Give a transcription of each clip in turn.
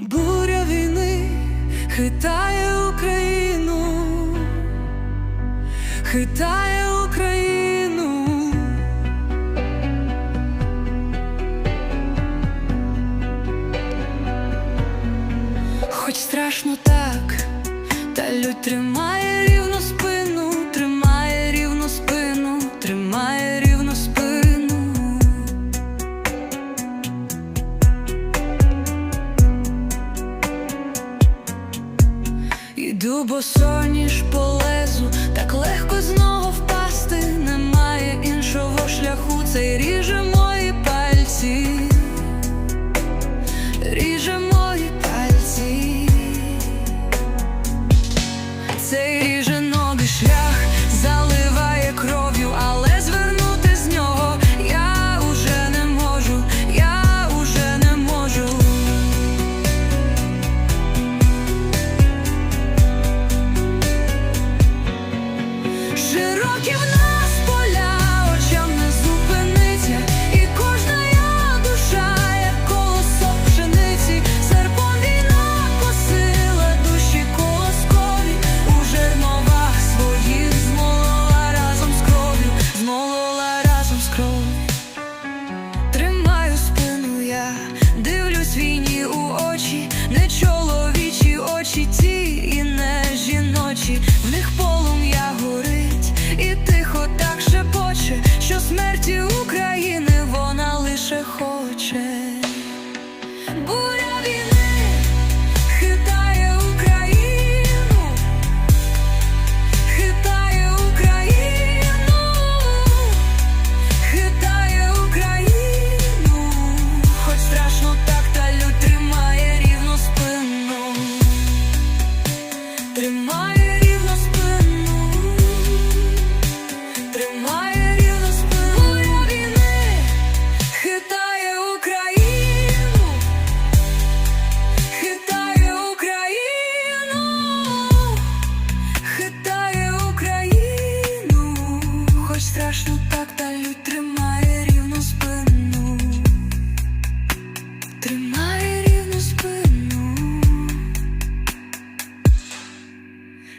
Буря війни хитає Україну, хитає Україну, хоч страшно так, та людь тримає рівно спину Іду, бо соніж по лезу, так легко знову впасти. Немає іншого шляху, цей ріже мої пальці, ріже мої giving up.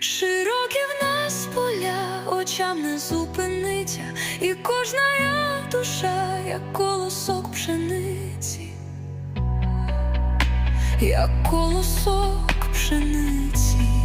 Широкі в нас поля, очам не зупиниться, і кожна я душа, як колосок пшениці, як колосок пшениці.